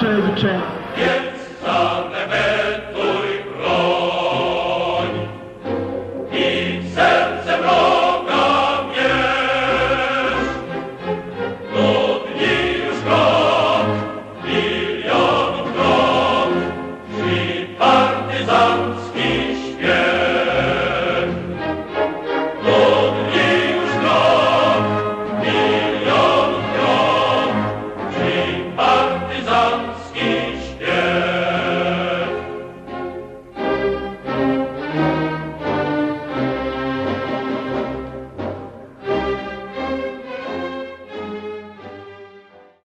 strzelcze. Więc zanemetuj broń i serce wroga mierz. Do dni już krok, partyzan.